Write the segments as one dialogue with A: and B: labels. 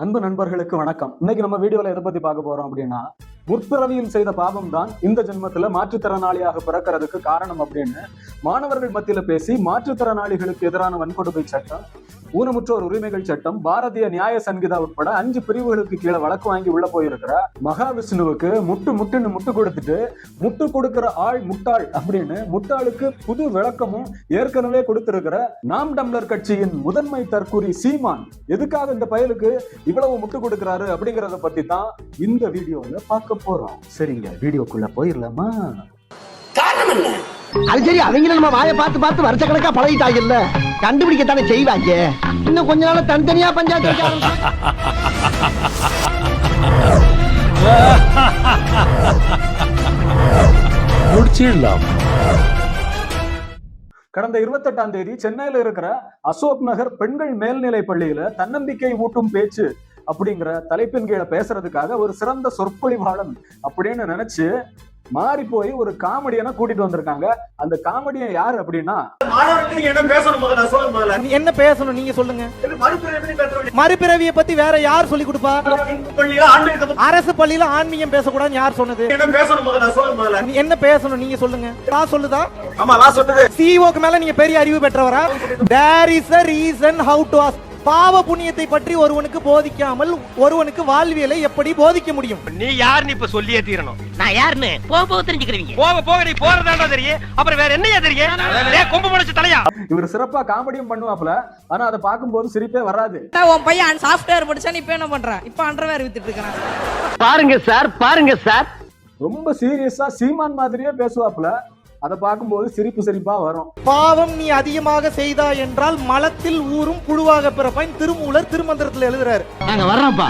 A: அன்பு நண்பர்களுக்கு வணக்கம். இன்னைக்கு நம்ம வீடியோல எதை பத்தி பார்க்க போறோம் அப்படின்னா முற்பிறவியில் செய்த பாவம் தான் இந்த ஜென்மத்துல மாற்றுத்திறனாளியாக பிறக்கிறதுக்கு காரணம் அப்படின்னு மாணவர்கள் மத்தியில பேசி மாற்றுத்திறனாளிகளுக்கு எதிரான வன்கொடுமை சட்டம் ஊனமுற்றோர் உரிமைகள் சட்டம் பாரதிய நியாய சங்கீதா உட்பட அஞ்சு பிரிவுகளுக்கு கீழே வழக்கு வாங்கி உள்ள போயிருக்கிற மகாவிஷ்ணுவுக்கு முட்டு முட்டுன்னு முட்டு கொடுத்துட்டு முட்டு கொடுக்கிற ஆள் முட்டாள் அப்படின்னு முட்டாளுக்கு புது விளக்கமும் ஏற்கனவே கொடுத்திருக்கிற நாம் டம்ளர் கட்சியின் முதன்மை தற்கூரி சீமான். எதுக்காக இந்த பயலுக்கு இவ்வளவு முட்டு கொடுக்கிறாரு அப்படிங்கறத பத்தி தான் இந்த வீடியோல பார்க்க போறோம். சரிங்க வீடியோக்குள்ள போயிடலாமா
B: காரணம் என்ன?
C: அது சரி அவங்க நம்ம வாயை பார்த்து பார்த்து வருஷ கணக்கா பழகிட்டாங்கல்ல கண்டுபிடிக்கத்தானே செய்வாங்க. இன்னும் கொஞ்ச நாள் தனித்தனியா பஞ்சாயத்து
D: முடிச்சிடலாம்.
A: கடந்த இருபத்தெட்டாம் தேதி சென்னையில இருக்கிற அசோக் நகர் பெண்கள் மேல்நிலை பள்ளியில தன்னம்பிக்கை ஊட்டும் பேச்சு அப்படிங்கிற தலைப்பின் கீழே பேசுறதுக்காக ஒரு சிறந்த சொற்பொழிவாளன் அப்படின்னு நினைச்சு மாறி போய் ஒரு காமெடியனை கூட்டிட்டு வந்திருக்காங்க. அந்த காமெடியன் யாரு அப்படின்னா
B: என்ன பேசணும் முதல்ல? நான் சொல்லுங்க முதல்ல.
E: நீ என்ன பேசணும்? நீங்க சொல்லுங்க. மறுபிறவியை பத்தி வேற யார் சொல்லி கொடுப்பா? அரசு பள்ளியில ஆன்மீகம் பேசக்கூடாதுன்னு யார் சொன்னது?
B: என்ன பேசணும் முதல்ல? நான் சொல்லுங்க முதல்ல.
E: நீ என்ன பேசணும்? நீங்க சொல்லுங்க. நான் சொல்லுதா?
B: ஆமா நான் சொன்னது
E: சிஓக்கு மேல நீங்க பெரிய அறிவு பெற்றவரா? There is a reason how to பாவ புண்ணியத்தை பற்றி ஒருவனுக்கு போதிக்காமல் ஒருவனுக்கு வாழ்வியலை எப்படி போதிக்க முடியும்?
F: நீ யாருன்னு இப்ப சொல்லியே தீரணும்.
G: நான் யாருன்னு போக போக தெரிஞ்சுக்கிறீங்க
F: போக போக நீ போறதாண்டா தெரியும். அப்புறம் வேற என்னையா தெரியும்? கொம்பு முளைச்சு தலையா?
A: இவர் சிறப்பா காமெடியும் பண்ணுவாப்ல ஆனா அதை பார்க்கும்போது சிரிப்பே வராது.
H: உன் பையன் சாஃப்ட்வேர் படிச்சா நீ இப்ப என்ன பண்ற? இப்ப அண்டர்வேர் வித்துட்டு இருக்கான்
C: பாருங்க சார் பாருங்க சார்.
A: ரொம்ப சீரியஸா சீமான் மாதிரியே பேசுவாப்ல அதை பார்க்கும்போது சிரிப்பு சிரிப்பா வரும்.
E: பாவம் நீ அதிகமாக செய்தாய் என்றால் மலத்தில் ஊறும் புழுவாக பிறப்பாய் திருமூலர் திருமந்திரத்தில் எழுதுறாரு.
C: நாங்க வர்றோம்ப்பா.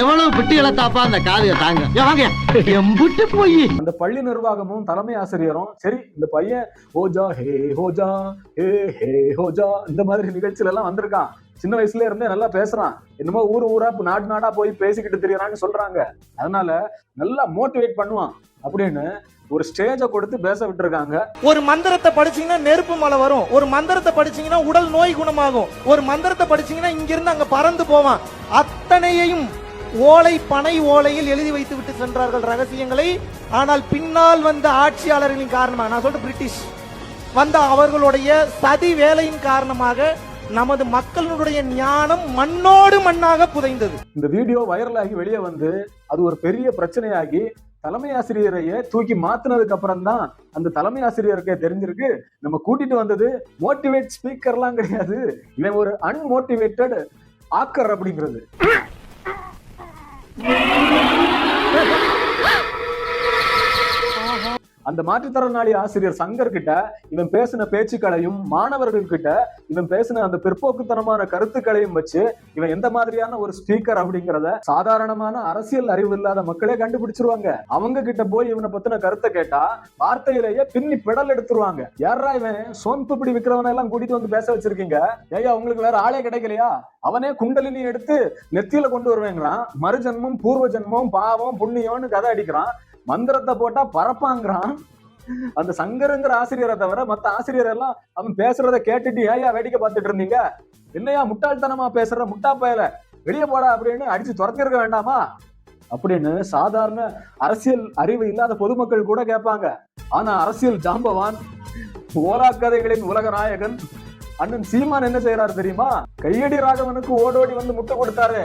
C: எவ்வளவு பிட்டு இழத்தாப்பா அந்த காதைய தாங்க. வாங்க. எம்புட்டு போய்.
A: அந்த பள்ளி நிர்வாகமும் தலைமை ஆசிரியரும் சரி இந்த பையன் ஹோஜா ஹே ஹோஜா ஹே ஹே ஹோஜா இந்த மாதிரி நிகழ்ச்சியில எல்லாம் வந்திருக்கான். சின்ன வயசுல இருந்தே நல்லா பேசுறான். என்னமோ ஊர் ஊரா இப்ப நாடு நாடா போய் பேசிக்கிட்டு தெரியறான்னு சொல்றாங்க. அதனால நல்லா மோட்டிவேட் பண்ணுவான். அப்படின்னு ஒரு ஸ்டேஜை கொடுத்து பேச விட்டுருக்காங்க.
E: ஒரு மந்திரத்தை படிச்சீங்கன்னா நெருப்பு மலை வரும். ஒரு மந்திரத்தை படிச்சீங்கன்னா உடல் நோய் குணமாகும். ஒரு மந்திரத்தை படிச்சீங்கன்னா இங்கிருந்து அங்க பறந்து போவான். அத்தனையையும் ஓலை பனை ஓலையில் எழுதி வைத்து விட்டு சென்றார்கள் ரகசியங்களை. ஆனால் பின்னால் வந்த ஆட்சியாளர்களின் காரணமாக நான் சொல்றேன் பிரிட்டிஷ். வந்த அவர்களுடைய சதி வேலையின் காரணமாக நமது மக்களுடைய ஞானம் மண்ணோடு மண்ணாக புதைந்தது.
A: இந்த வீடியோ வைரலாகி வெளியே வந்து அது ஒரு பெரிய பிரச்சனையாகி தலைமை ஆசிரியரையே தூக்கி மாத்தினதுக்கு அப்புறம் தான் அந்த தலைமை ஆசிரியருக்கே தெரிஞ்சிருக்கு. நம்ம கூட்டிட்டு வந்தது மோட்டிவேட் ஸ்பீக்கர்லாம் கிடையாது. இவன் ஒரு அன்மோட்டிவேட்டட் ஆக்கர் அப்படிங்கிறது. அந்த மாற்றுத்திறனாளி ஆசிரியர் சங்கர் கிட்ட இவன் பேசின பேச்சுக்களையும் மாணவர்கள் கிட்ட இவன் பேசின அந்த பிற்போக்குத்தனமான கருத்துக்களையும் வச்சு இவன் எந்த மாதிரியான ஒரு ஸ்பீக்கர் அப்படிங்கிறத சாதாரணமான அரசியல் அறிவு இல்லாத மக்களே கண்டுபிடிச்சிருவாங்க. அவங்க கிட்ட போய் இவனை பத்தின கருத்தை கேட்டா வார்த்தையிலேயே பின்னி பெடல் எடுத்துருவாங்க. யாரா இவன்? சோன்பு பிடி விக்கிறவனை எல்லாம் கூட்டிட்டு வந்து பேச வச்சிருக்கீங்க. ஏயா உங்களுக்கு வேற ஆளே கிடைக்கலையா? அவனே குண்டலினி எடுத்து நெத்தியில கொண்டு வருவேங்கிறான். மறுஜன்மம் பூர்வ ஜென்மம் பாவம் புண்ணியம்னு கதை அடிக்கிறான். மந்திரத்தை போட்டா பறப்பாங்கிறான் அந்த சங்கருங்கிற ஆசிரியரை தவிர மத்த ஆசிரியர் எல்லாம் அவன் பேசுறத கேட்டுட்டு ஏயா வேடிக்கை பார்த்துட்டு இருந்தீங்க? என்னையா முட்டாள்தனமா பேசுற? முட்டா பயல. வெளியே போடா அப்படின்னு அடிச்சு துரத்திருக்க வேண்டாமா? அப்படின்னு சாதாரண அரசியல் அறிவு இல்லாத பொதுமக்கள் கூட கேட்பாங்க. ஆனா அரசியல் ஜாம்பவான். ஓரா கதைகளின் உலக நாயகன் அண்ணன் சீமான் என்ன செய்யறாரு தெரியுமா? கையடி ராகவனுக்கு ஓடோடி வந்து முட்டை கொடுத்தாரு.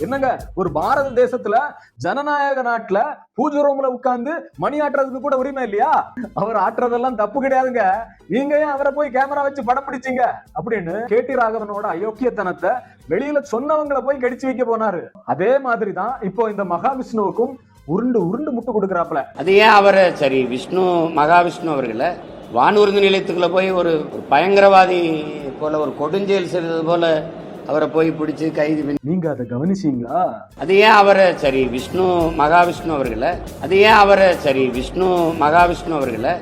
A: என்னங்க? ஒரு பாரத தேசத்துல ஜனநாயக நாட்டுல பூஜை ரூம்ல உட்கார்ந்து மணி ஆட்டுறதுக்கு கூட உரிமை இல்லையா? அவர் ஆட்டுறதெல்லாம் தப்பு கிடையாதுங்க. நீங்க ஏன் அவரை போய் கேமரா வச்சு படம் பிடிச்சீங்க? அப்படின்னு கே டி ராகவனோட அயோக்கியத்தனத்தை வெளியில சொன்னவங்களை போய் கடிச்சு வைக்க போனாரு. அதே மாதிரிதான் இப்போ இந்த மகாவிஷ்ணுவுக்கும் உருண்டு உருண்டு முட்டு கொடுக்குறாப்ல
I: அது ஏன் அவரை சரி விஷ்ணு மகாவிஷ்ணு அவர்களை வானூர்தி நிலையத்துக்குள்ள போய் ஒரு பயங்கரவாதி போல ஒரு கொடுஞ்செயல் செய்தது போல அவரை போய் பிடிச்சு கைது பண்ணி
A: நீங்க அதை கவனிச்சீங்களா?
I: அது ஏன் அவரை சரி விஷ்ணு மகாவிஷ்ணு அவர்களை அது ஏன் அவரை சரி விஷ்ணு மகாவிஷ்ணு அவர்களை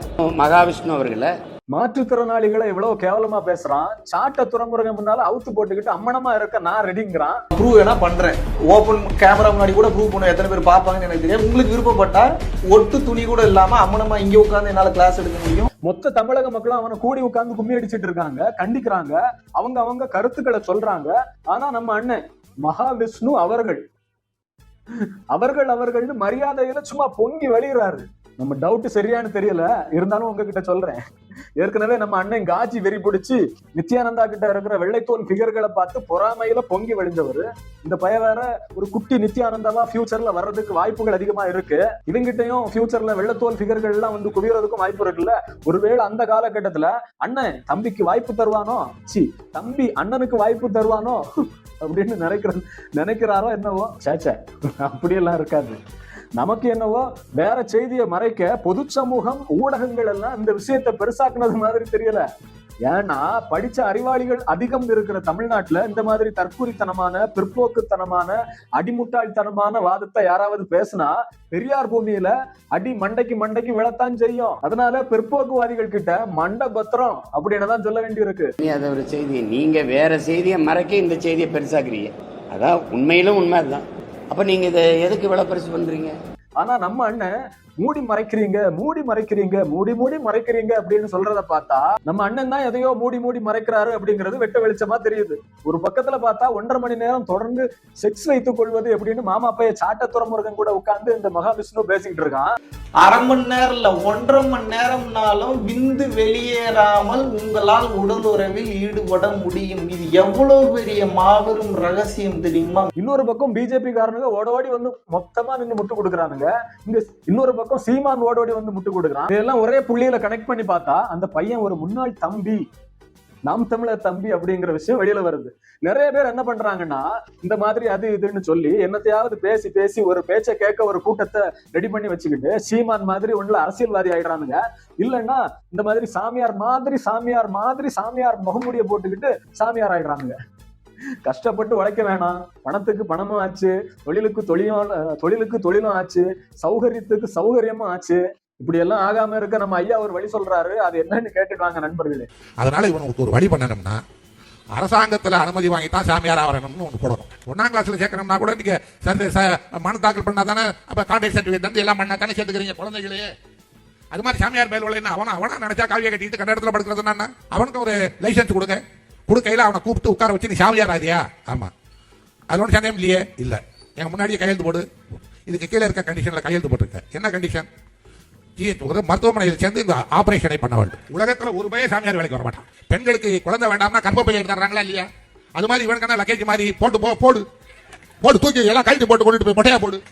I: மகாவிஷ்ணு அவர்களை?
A: மாற்றுத்திறனாளிகளை எவ்வளவு கேவலமா பேசுறான். சாட்ட துறைமுருகன் முன்னால அவுத்து போட்டுக்கிட்டு அம்மனமா இருக்க நான் ரெடிங்கிறான்.
J: ப்ரூவ் வேணா பண்றேன். ஓப்பன் கேமரா முன்னாடி கூட ப்ரூவ் பண்ண எத்தனை பேர் பார்ப்பாங்கன்னு எனக்கு தெரியாது. உங்களுக்கு விருப்பப்பட்டா ஒட்டு துணி கூட இல்லாம அம்மனமா இங்க உட்கார்ந்து என்னால கிளாஸ் எடுக்க முடியும்.
A: மொத்த தமிழக மக்களும் அவனை கூடி உட்கார்ந்து கும்மி அடிச்சிட்டு இருக்காங்க கண்டிக்கிறாங்க. அவங்க அவங்க கருத்துக்களை சொல்றாங்க. ஆனா நம்ம அண்ணன் மகாவிஷ்ணு அவர்கள். அவர்கள் அவர்கள்னு மரியாதையில சும்மா பொங்கி வழிகிறாரு நம்ம டவுட் சரியான்னு தெரியல இருந்தாலும் உங்ககிட்ட சொல்றேன். ஏற்கனவே நம்ம அண்ணன் காஜி வெறி பிடிச்சி நித்யானந்தா கிட்ட இருக்கிற வெள்ளைத்தோல் ஃபிகர்களை பார்த்து பொறாமையில பொங்கி வழிஞ்சவர் இந்த பய வேற ஒரு குட்டி நித்யானந்தாவா ஃபியூச்சர்ல வர்றதுக்கு வாய்ப்புகள் அதிகமா இருக்கு. இவங்கிட்டையும் ஃபியூச்சர்ல வெள்ளத்தோல் ஃபிகர்கள் எல்லாம் வந்து குவியறதுக்கும் வாய்ப்பு இருக்குல்ல? ஒருவேளை அந்த காலகட்டத்துல அண்ணன் தம்பிக்கு வாய்ப்பு தருவானோ? சி தம்பி அண்ணனுக்கு வாய்ப்பு தருவானோ? அப்படின்னு நினைக்கிற நினைக்கிறாரோ என்னவோ? சேச்சே அப்படியெல்லாம் இருக்காது. நமக்கு என்னவோ வேற செய்தியை மறைக்க பொது சமூகம் ஊடகங்கள் எல்லாம் இந்த விஷயத்தை பெருசாக்குனது மாதிரி தெரியல. ஏன்னா படிச்ச அறிவாளிகள் அதிகம் இருக்கிற தமிழ்நாட்டுல இந்த மாதிரி தற்கூரித்தனமான பிற்போக்குத்தனமான அடிமுட்டாள்தனமான வாதத்தை யாராவது பேசினா பெரியார் பூமியில அடி மண்டைக்கு மண்டைக்கு விழத்தான் செய்யும். அதனால பிற்போக்குவாதிகள் கிட்ட மண்டை பத்திரம் அப்படின்னு தான் சொல்ல வேண்டியிருக்கு.
I: நீ அதை ஒரு செய்தி. நீங்க வேற செய்தியை மறைக்க இந்த செய்தியை பெருசாக்குறீங்க. அதான் உண்மையிலும் உண்மை அதுதான் அப்ப நீங்க இதை எதுக்கு விலை பரிசு பண்றீங்க?
A: ஆனா நம்ம அண்ணன் மூடி மறைக்கிறீங்க மூடி மறைக்கிறீங்க மூடி மூடி மறைக்கிறீங்க அப்படின்னு சொல்றத பார்த்தா நம்ம அண்ணன் தான் எதையோ மூடி மூடி மறைக்கிறாரு அப்படிங்கிறது வெட்ட வெளிச்சமா தெரியுது. ஒரு பக்கத்துல பார்த்தா ஒன்றரை மணி நேரம் தொடர்ந்து செக்ஸ் வைத்துக் கொள்வது அப்படின்னு மாமா பைய சாட்ட துறமுருகன் கூட உட்கார்ந்து இந்த மகாவிஷ்ணு பேசிக்கிட்டு இருக்கான்.
J: அரை மணி நேரம் இல்ல ஒன்றரை மணி நேரம்னாலும் விந்து வெளியேறாமல் உங்களால் உடல் உறவில் ஈடுபட முடியும். இது எவ்வளவு பெரிய மாபெரும் ரகசியம் தெரியுமா?
A: இன்னொரு பக்கம் பிஜேபி காரனுங்க ஓட ஓடி வந்து மொத்தமா நின்று முட்டு கொடுக்குறானுங்க. இங்க இன்னொரு பக்கம் சீமான் ஓடோடி வந்து முட்டு கொடுக்குறான். இதெல்லாம் ஒரே புள்ளியில கனெக்ட் பண்ணி பார்த்தா அந்த பையன் ஒரு முன்னாள் தம்பி. நாம் தமிழர் தம்பி அப்படிங்கிற விஷயம் வெளியில வருது. நிறைய பேர் என்ன பண்றாங்கன்னா இந்த மாதிரி அது இதுன்னு சொல்லி என்னத்தையாவது பேசி பேசி ஒரு பேச்சை கேட்க ஒரு கூட்டத்தை ரெடி பண்ணி வச்சுக்கிட்டு சீமான் மாதிரி ஒண்ணுல அரசியல்வாதி ஆயிடுறானுங்க. இல்லைன்னா இந்த மாதிரி சாமியார் மாதிரி சாமியார் மாதிரி சாமியார் முகமுடிய போட்டுக்கிட்டு சாமியார் ஆயிடுறானுங்க. கஷ்டப்பட்டு உழைக்க வேணாம். பணத்துக்கு பணமும் ஆச்சு. தொழிலுக்கு தொழிலும் தொழிலுக்கு தொழிலும் ஆச்சு. சௌகரியத்துக்கு சௌகரியமும் ஆச்சு. இப்படி எல்லாம் ஆகாம இருக்க நம்ம ஐயா ஒரு வழி சொல்றாரு. அது என்னன்னு கேட்டுட்டு நண்பர்களே.
D: அதனால இவனுக்கு ஒரு வழி பண்ணணும்னா அரசாங்கத்துல அனுமதி வாங்கி தான் சாமியார் வரணும்னு ஒன்று போடணும். ஒன்னாம் கிளாஸ்ல சேர்க்கணும்னா கூட நீங்க மனு தாக்கல் பண்ணா தானே அப்ப கான்டாக்ட் சர்டிஃபிகேட் வந்து எல்லாம் பண்ணா தானே சேர்த்துக்கிறீங்க குழந்தைகளே. அது மாதிரி சாமியார் மேல் உள்ள அவனா அவனா நினைச்சா காவியை கட்டிட்டு கண்ட இடத்துல படுக்கிறது என்ன? அவனுக்கு ஒரு லைசன்ஸ் கொடுங்க. கொடுக்கையில அவனை கூப்பிட்டு உட்கார வச்சு நீ சாமியார் ஆதியா ஆமா. அது ஒன்றும் சந்தேகம் இல்லையே? இல்லை. எங்க முன்னாடியே கையெழுத்து போடு. இதுக்கு கீழே இருக்க கண்டிஷன்ல கையெழுத்து போட்டிருக்க. என்ன கண்டிஷன் ஒரு மருத்துவமனையில் சேர்ந்து இந்த ஆபரேஷனை பண்ண வேண்டும். உலகத்தில் ஒரு பையன் சாமியார் வேலைக்கு வர மாட்டான். பெண்களுக்கு குழந்தை வேண்டாம்னா கர்ப்பப்பையை எடுத்துறாங்களா இல்லையா? அது மாதிரி இவனுக்கான லக்கேஜ் மாதிரி? போட்டு போ போடு. போட்டு தூக்கி எல்லாம் கழித்து போட்டு கொண்டுட்டு போய் மொட்டையா போடு.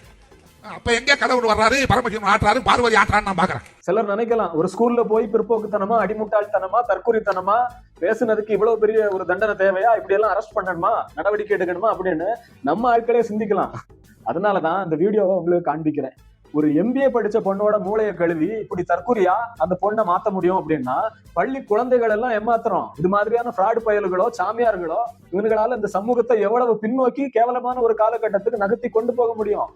D: அப்ப எங்க கடவுள் வர்றாரு பரமசிவன் ஆட்டுறாரு பார்வதி ஆட்டுறான்னு நான் பாக்குறேன்.
A: சிலர் நினைக்கலாம் ஒரு ஸ்கூல்ல போய் பிற்போக்குத்தனமா அடிமுட்டாள்தனமா தற்கொலைத்தனமா பேசுனதுக்கு இவ்வளவு பெரிய ஒரு தண்டனை தேவையா? இப்படி எல்லாம் அரெஸ்ட் பண்ணணுமா? நடவடிக்கை எடுக்கணுமா? அப்படின்னு நம்ம ஆட்களே சிந்திக்கலாம். அதனாலதான் இந்த வீடியோவை உங்களுக்கு காண்பிக்கிறேன். ஒரு எம்பிஏ படிச்ச பொண்ணோட மூளையை கழுவி இப்படி தற்கொலையா அந்த பொண்ணை மாத்த முடியும் அப்படின்னா பள்ளி குழந்தைகள் எல்லாம் ஏமாத்துறோம். இது மாதிரியான ஃப்ராடு பயல்களோ சாமியார்களோ இவர்களால இந்த சமூகத்தை எவ்வளவு பின்னோக்கி கேவலமான ஒரு காலகட்டத்துக்கு நகர்த்தி கொண்டு போக முடியும்?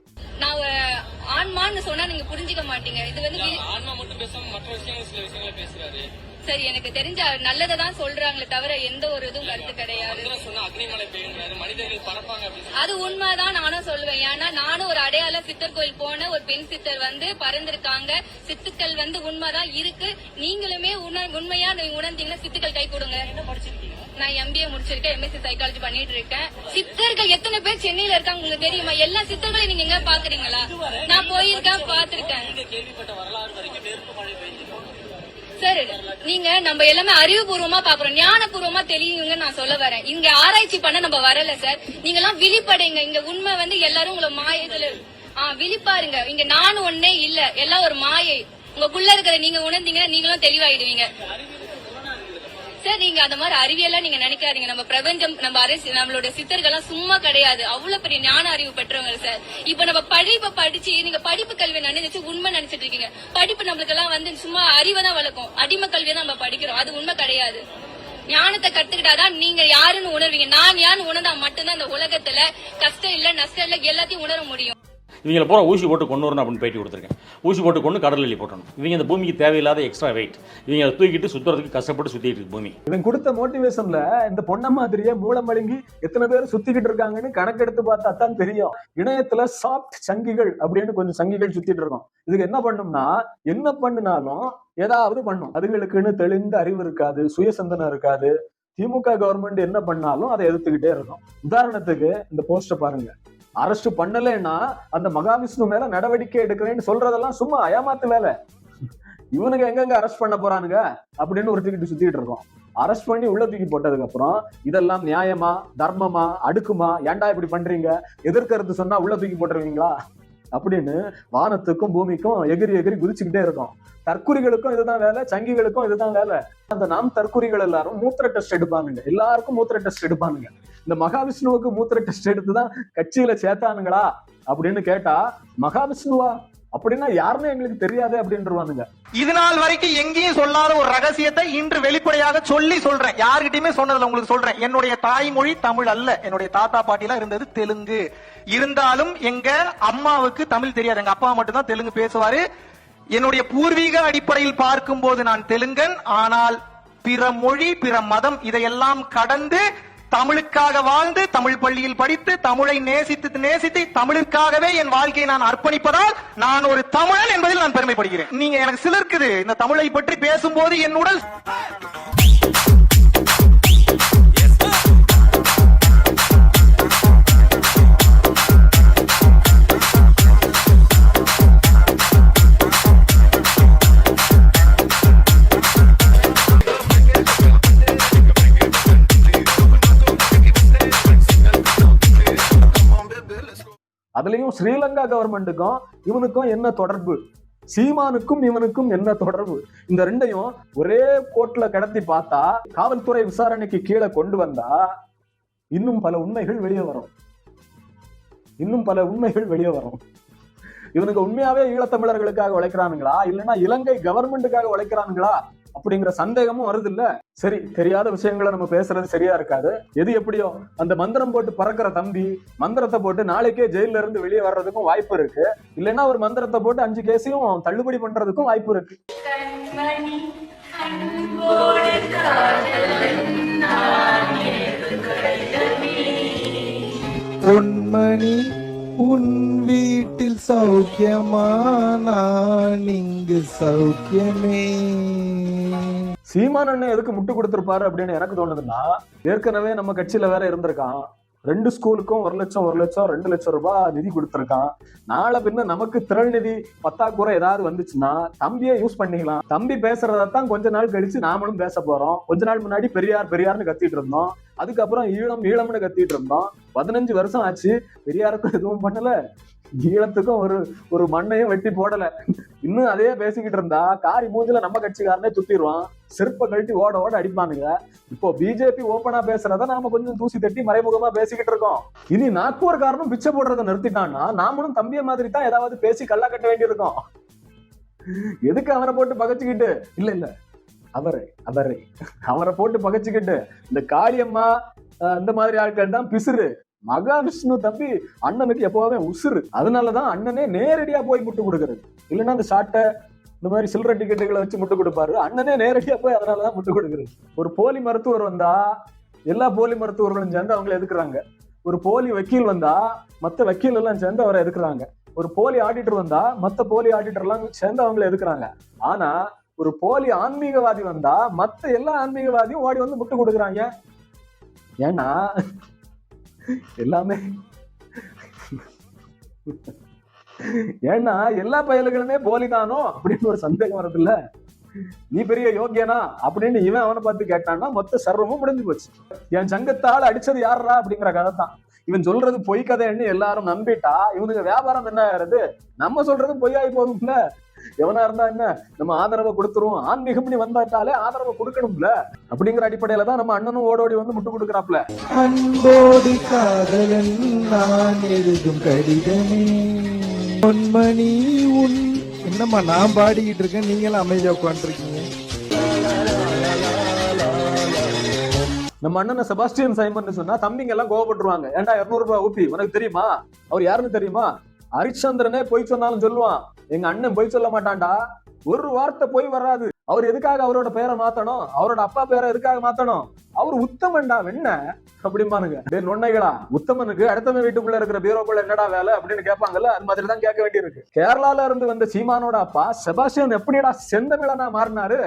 H: ஆன்மான்னு சொன்னா நீங்க புரிஞ்சுக்க மாட்டீங்க. இது வந்து
F: ஆன்மா மட்டும் பேசாம மற்ற விஷயங்கள் சில விஷயங்களை பேசுறாரு.
H: சரி எனக்கு தெரிஞ்ச நல்லதை தான் சொல்றாங்களே தவிர எந்த ஒரு இதுவும் கருத்து கிடையாது. அது உண்மைதான் நானும் சொல்லுவேன். ஏன்னா நானும் ஒரு அடையாள சித்தர் கோயில் போன ஒரு பெண் சித்தர் வந்து பறந்திருக்காங்க. சித்துக்கள் வந்து உண்மைதான் இருக்கு. நீங்களுமே உண- உண்மையா உணர்ந்தீங்கன்னா சித்துக்கள் கை கொடுங்க. நான் எம்பிஏ முடிச்சிருக்கேன். எம்எஸ்சி சைக்காலஜி பண்ணிட்டு இருக்கேன். சித்தர்கள் எத்தனை பேர் சென்னையில இருக்காங்க உங்களுக்கு தெரியுமா? எல்லா சித்தர்களையும் நீங்க எங்க பாக்குறீங்களா? நான் போயிருக்கேன் பாத்திருக்கேன் சார் நீங்க நம்ம எல்லாமே அறிவுபூர்வமா பாக்குறோம் ஞானபூர்வமா தெரியுங்க நான் சொல்ல வரேன். இங்க ஆராய்ச்சி பண்ண நம்ம வரல சார். நீங்க எல்லாம் விழிப்படைங்க. இங்க உண்மை வந்து எல்லாரும் உங்களை மாயத்துல ஆ விழிப்பாருங்க. இங்க நானும் ஒன்னே இல்ல. எல்லாம் ஒரு மாயை. உங்களுக்குள்ள இருக்கிற நீங்க உணர்ந்தீங்கன்னா நீங்களும் தெளிவாயிடுவீங்க. சார் நீங்க அந்த மாதிரி அறிவியலா நீங்க நினைக்காதீங்க. நம்ம பிரபஞ்சம் நம்ம அரசு நம்மளோட சித்தர்கள்லாம் சும்மா கிடையாது. அவ்வளவு பெரிய ஞான அறிவு பெற்றவங்க சார். இப்ப நம்ம படிப்பை படிச்சு நீங்க படிப்பு கல்வி நினைச்சு உண்மை நினைச்சிட்டு இருக்கீங்க. படிப்பு நம்மளுக்கு எல்லாம் வந்து சும்மா அறிவை தான் வளர்க்கும். அடிமை கல்வியை தான் நம்ம படிக்கிறோம். அது உண்மை கிடையாது. ஞானத்தை கத்துக்கிட்டாதான் நீங்க யாருன்னு உணர்வீங்க. நான் யாருன்னு உணர்ந்தா மட்டும்தான் இந்த உலகத்துல கஷ்டம் இல்ல நஷ்டம் இல்ல எல்லாத்தையும் உணர முடியும்.
F: இவங்களை பூரா ஊசி போட்டு கொண்டு வரணும் அப்படின்னு பேட்டி கொடுத்துருக்கேன். ஊசி போட்டு கொண்டு கடல் எலி போட்டணும். இவங்க இந்த பூமிக்கு தேவையில்லாத எக்ஸ்ட்ரா வெயிட் இவங்க தூக்கிட்டு சுத்துறதுக்கு கஷ்டப்பட்டு சுத்திட்டு இருக்கு பூமி.
A: இவன் கொடுத்த மோட்டிவேஷன்ல இந்த பொண்ணை மாதிரியே மூலம் வழங்கி எத்தனை பேர் சுத்திக்கிட்டு இருக்காங்கன்னு கணக்கெடுத்து பார்த்தா தான் தெரியும். இணையத்துல சாஃப்ட் சங்கிகள் அப்படின்னு கொஞ்சம் சங்கிகள் சுத்திட்டு இருக்கோம். இதுக்கு என்ன பண்ணும்னா என்ன பண்ணினாலும் ஏதாவது பண்ணும். அதுகளுக்குன்னு தெளிந்த அறிவு இருக்காது சுயசந்தனம் இருக்காது. திமுக கவர்மெண்ட் என்ன பண்ணாலும் அதை எதிர்த்துக்கிட்டே இருக்கும். உதாரணத்துக்கு இந்த போஸ்டர் பாருங்க. அரெஸ்ட் பண்ணலைன்னா அந்த மகாவிஷ்ணு மேல நடவடிக்கை எடுக்கிறேன்னு சொல்றதெல்லாம் சும்மா ஏமாத்து வேலை. இவனுங்க எங்கெங்க அரெஸ்ட் பண்ண போறானுங்க அப்படின்னு ஒரு டிக்கெட் சுத்திட்டு இருக்கோம். அரெஸ்ட் பண்ணி உள்ள தூக்கி போட்டதுக்கு அப்புறம் இதெல்லாம் நியாயமா தர்மமா அடுக்குமா ஏன்டா இப்படி பண்றீங்க? எதிர்க்கருத்து சொன்னா உள்ள தூக்கி போட்டுருவீங்களா? அப்படின்னு வானத்துக்கும் பூமிக்கும் எகிரி எகிரி குதிச்சுக்கிட்டே இருக்கும். தற்குறிகளுக்கும் இதுதான் வேலை சங்கிகளுக்கும் இதுதான் வேலை. அந்த நாம் தற்குறிகள் எல்லாரும் மூத்திர டெஸ்ட் எடுப்பானுங்க. எல்லாருக்கும் மூத்திர டெஸ்ட் எடுப்பானுங்க. இந்த மகாவிஷ்ணுவுக்கு மூத்திர டெஸ்ட் எடுத்து தான் கட்சியில சேர்த்தானுங்களா அப்படின்னு கேட்டா மகாவிஷ்ணுவா? அப்படின்னா யாருமே எங்களுக்கு தெரியாது அப்படின்றவானுங்க.
E: இது நாள் வரைக்கும் எங்கேயும் சொல்லாத ஒரு ரகசியத்தை இன்று வெளிப்படையாக சொல்லி சொல்றேன். யாருகிட்டயுமே சொன்னதில்ல உங்களுக்கு சொல்றேன். என்னுடைய தாய்மொழி தமிழ் அல்ல. என்னுடைய தாத்தா பாட்டிலாம் இருந்தது தெலுங்கு. இருந்தாலும் எங்க அம்மாவுக்கு தமிழ் தெரியாது. எங்க அப்பா மட்டும்தான் தெலுங்கு பேசுவாரு. என்னுடைய பூர்வீக அடிப்படையில் பார்க்கும் போது நான் தெலுங்கன். ஆனால் பிற மொழி பிற மதம் இதையெல்லாம் கடந்து தமிழுக்காக வாழ்ந்து தமிழ் பள்ளியில் படித்து தமிழை நேசித்து நேசித்து தமிழுக்காகவே என் வாழ்க்கையை நான் அர்ப்பணிப்பதால் நான் ஒரு தமிழன் என்பதில் நான் பெருமைப்படுகிறேன். நீங்க எனக்கு சிலர்க்குது இந்த தமிழை பற்றி பேசும்போது என் உடல்
A: அதுலேயும் ஸ்ரீலங்கா கவர்மெண்ட்டுக்கும் இவனுக்கும் என்ன தொடர்பு? சீமானுக்கும் இவனுக்கும் என்ன தொடர்பு? இந்த ரெண்டையும் ஒரே கோர்ட்ல கடத்தி பார்த்தா காவல்துறை விசாரணைக்கு கீழே கொண்டு வந்தா இன்னும் பல உண்மைகள் வெளியே வரும். இன்னும் பல உண்மைகள் வெளியே வரும். இவனுக்கு உண்மையாவே ஈழத்தமிழர்களுக்காக உழைக்கிறானுங்களா? இல்லைன்னா இலங்கை கவர்மெண்ட்டுக்காக உழைக்கிறானுங்களா? அப்படிங்கிற சந்தேகமும் வருது இல்ல சரி தெரியாத விஷயங்களை நம்ம பேசுறது சரியா இருக்காது. எது எப்படியோ அந்த மந்திரம் போட்டு பறக்கிற தம்பி மந்திரத்தை போட்டு நாளைக்கே ஜெயில இருந்து வெளியே வர்றதுக்கும் வாய்ப்பு இருக்கு. இல்லைன்னா ஒரு மந்திரத்தை போட்டு அஞ்சு கேஸையும் தள்ளுபடி பண்றதுக்கும் வாய்ப்பு இருக்கு.
E: பொன்மணி உன் வீட்டில் சௌக்கியமா நான் இங்கு சௌக்கியமே.
A: சீமான் அண்ணன் எதுக்கு முட்டு கொடுத்துருப்பாரு அப்படின்னு எனக்கு தோணுதுன்னா ஏற்கனவே நம்ம கட்சியில வேற இருந்திருக்கான். ரெண்டு ஸ்கூலுக்கும் ஒரு லட்சம் ஒரு லட்சம் ரெண்டு லட்சம் ரூபாய் நிதி கொடுத்துருக்கான். நாளை பின்ன நமக்கு திரள் நிதி பத்தாக்குறை ஏதாவது வந்துச்சுன்னா தம்பியை யூஸ் பண்ணிக்கலாம். தம்பி பேசுறதான் கொஞ்ச நாள் கழிச்சு நாமளும் பேச போறோம். கொஞ்ச நாள் முன்னாடி பெரியார் பெரியார்னு கத்திட்டு இருந்தோம். அதுக்கப்புறம் ஈழம் ஈழம்னு கத்திட்டு இருந்தோம். பதினஞ்சு வருஷம் ஆச்சு பெரியாருக்கும் எதுவும் பண்ணல. ஈழத்துக்கும் ஒரு ஒரு மண்ணையும் வெட்டி போடல. இன்னும் அதே பேசிக்கிட்டு இருந்தா காரி மூஞ்சில நம்ம கட்சிக்காரனே துப்பிடுவான் செருப்ப கழட்டி ஓட ஓட அடிப்பானுங்க. இப்போ பிஜேபி ஓப்பனா பேசுறத நாம கொஞ்சம் தூசி தட்டி மறைமுகமா பேசிக்கிட்டு இருக்கோம். இனி நாக்பூர் காரணம் பிச்சை போடுறத நிறுத்திட்டான்னா நாமளும் தம்பிய மாதிரி தான் ஏதாவது பேசி கல்லா கட்ட வேண்டியிருக்கோம். எதுக்கு அவரை போட்டு பகச்சுக்கிட்டு? இல்ல இல்ல. அவரு அவரு. அவரை போட்டு பகச்சுக்கிட்டு இந்த காளியம்மா இந்த மாதிரி ஆட்கள் தான் பிசுறு. மகாவிஷ்ணு தம்பி அண்ணனுக்கு எப்பவுமே உசுறு. அதனாலதான் அண்ணனே நேரடியா போய் முட்டு கொடுக்கறது. இல்லைன்னா அந்த சாட்டை இந்த மாதிரி சில்லற டிக்கெட்டுகளை வச்சு முட்டு கொடுப்பாரு. அண்ணனே நேரடியா போய் அதனாலதான் முட்டு கொடுக்குறது. ஒரு போலி மருத்துவர் வந்தா எல்லா போலி மருத்துவர்களும் சேர்ந்து அவங்கள எதுக்குறாங்க? ஒரு போலி வக்கீல் வந்தா மத்த வக்கீல் எல்லாம் சேர்ந்து அவரை எதுக்குறாங்க? ஒரு போலி ஆடிட்டர் வந்தா மத்த போலி ஆடிட்டர் எல்லாம் சேர்ந்து அவங்கள எதுக்குறாங்க? ஆனா ஒரு போலி ஆன்மீகவாதி வந்தா மத்த எல்லா ஆன்மீகவாதியும் ஓடி வந்து முட்டு கொடுக்குறாங்க. ஏன்னா எல்லாமே. ஏன்னா எல்லா பயல்களுமே போலிதானோ அப்படின்னு ஒரு சந்தேகம் வருது இல்ல நீ பெரிய யோக்கியனா அப்படின்னு இவன் அவனை பார்த்து கேட்டான்னா மொத்த சர்வமும் முடிஞ்சு போச்சு. என் சங்கத்தால் அடிச்சது யாரா அப்படிங்கிற கதை தான் இவன் சொல்றது பொய் கதைன்னு எல்லாரும் நம்பிட்டா இவனுக்கு வியாபாரம் என்ன ஆகிறது? நம்ம சொல்றது பொய்யாயி போகும்ல. எவனா இருந்தா என்ன? நம்ம ஆதரவை கொடுத்துருவோம். ஆன்மீகம்னு வந்தாட்டாலே ஆதரவை கொடுக்கணும்ல? அப்படிங்கிற அடிப்படையில தான் நம்ம அண்ணனும் ஓடோடி வந்து முட்டு கொடுக்குறாப்ல
E: அன்போடு காதலன் நான் எழுதும் கடிதமே. பொன்மணி உன் என்னம்மா நான் பாடிக்கிட்டு இருக்கேன். நீங்களும் அமைதியா உட்காந்துருக்கீங்க
A: நம்ம அண்ணனை செபாஸ்டியன் சைமன் சொன்னா தம்பிங்க எல்லாம் கோவப்பட்டுருவாங்க. ஏன்டா இருநூறு ரூபாய் ஊப்பி உனக்கு தெரியுமா? அவர் யாருன்னு தெரியுமா? ஹரிச்சந்திரனே பொய் சொன்னாலும் சொல்லுவான். எங்க அண்ணன் பொய் சொல்ல மாட்டான்டா. ஒரு வார்த்தை போய் வராது. அவர் எதுக்காக அவரோட பேரை மாத்தணும்? அவரோட அப்பா பேரை எதுக்காக மாத்தணும்? அவர் உத்தமன்டா வெண்ண? அப்படிம்பானுங்க. டேய் நொண்ணைகளா? உத்தமனுக்கு அடுத்தவன் வீட்டுக்குள்ள இருக்கிற பீரோக்குள்ள என்னடா வேலை அப்படின்னு கேட்பாங்கல்ல அது மாதிரி தான் கேட்க வேண்டியிருக்கு. கேரளால இருந்து வந்த சீமானோட அப்பா செபாஸ்டியன் எப்படிடா செந்தமிழனா மாறினாரு?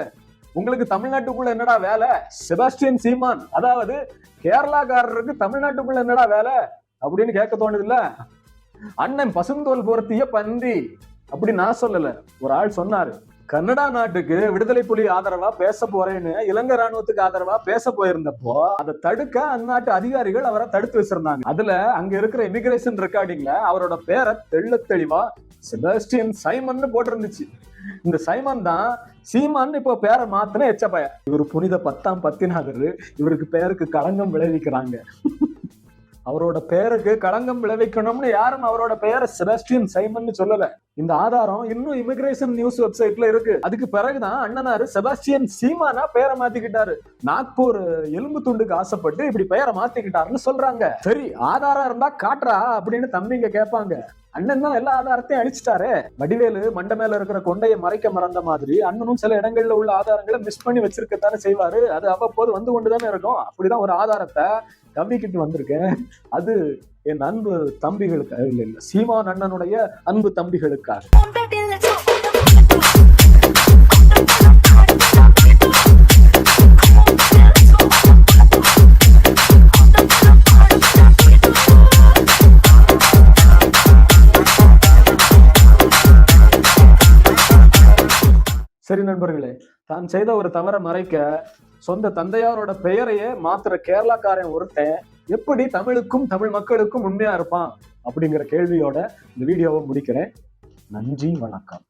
A: உங்களுக்கு தமிழ்நாட்டுக்குள்ள என்னடா வேலை? செபாஸ்டியன் சீமான். அதாவது கேரளாக்காரருக்கு தமிழ்நாட்டுக்குள்ள என்னடா வேலை? அப்படின்னு கேட்க தோணுது இல்ல அண்ணன் பசுந்தோல் பொருத்திய பந்தி. அப்படி நான் சொல்லல. ஒரு ஆள் சொன்னாரு கன்னடா நாட்டுக்கு விடுதலை புலி ஆதரவா பேச போறேன்னு இலங்கை ராணுவத்துக்கு ஆதரவா பேச போயிருந்தப்போ அதை தடுக்க அந்நாட்டு அதிகாரிகள் அவரை தடுத்து வச்சிருந்தாங்க. அதுல அங்க இருக்கிற இமிகிரேஷன் ரெக்கார்டிங்ல அவரோட பேரை தெள்ள தெளிவா செபாஸ்டியன் சைமன் போட்டிருந்துச்சு. இந்த சைமன் தான் சீமான் இப்போ பேரை மாத்தின எச்சப்பய இவர் புனித பத்தாம் பத்தினாதர் இவருக்கு பேருக்கு களங்கம் விளைவிக்கிறாங்க. அவரோட பெயருக்கு களங்கம் விளைவிக்கணும்னு யாரும் அவரோட பெயரை செபாஸ்டியன் சைமன் சொல்லல. இந்த ஆதாரம் இன்னும் இமிகிரேஷன் நியூஸ் வெப்சைட்ல இருக்கு. அதுக்கு பிறகுதான் அண்ணனாரு செபாஸ்டியன் சீமானா பெயரை மாத்திக்கிட்டாரு. நாக்பூர் எலும்பு துண்டுக்கு ஆசைப்பட்டு இப்படி பெயரை மாத்திக்கிட்டாருன்னு சொல்றாங்க. சரி ஆதாரம் இருந்தா காட்டுறா அப்படின்னு தம்பிங்க கேட்பாங்க. அண்ணன் தான் எல்லா ஆதாரத்தையும் அழிச்சிட்டாரு. வடிவேலு மண்ட மேல இருக்கிற கொண்டையை மறைக்க மறந்த மாதிரி அண்ணனும் சில இடங்கள்ல உள்ள ஆதாரங்களை மிஸ் பண்ணி வச்சிருக்கத்தானே செய்வாரு. அது அவ்வப்போது வந்து கொண்டுதானே இருக்கும். அப்படிதான் ஒரு ஆதாரத்தை கவ்விக்கிட்டு வந்திருக்கேன். அது என் அன்பு தம்பிகளுக்கு இல்லை இல்லை சீமான் அண்ணனுடைய அன்பு தம்பிகளுக்காக. சரி நண்பர்களே தான் செய்த ஒரு தவறை மறைக்க சொந்த தந்தையாரோட பெயரையே மாத்துற கேரளாக்காரன் ஒருத்தன் எப்படி தமிழுக்கும் தமிழ் மக்களுக்கும் உண்மையா இருப்பான் அப்படிங்கிற கேள்வியோட இந்த வீடியோவை முடிக்கிறேன். நன்றி வணக்கம்.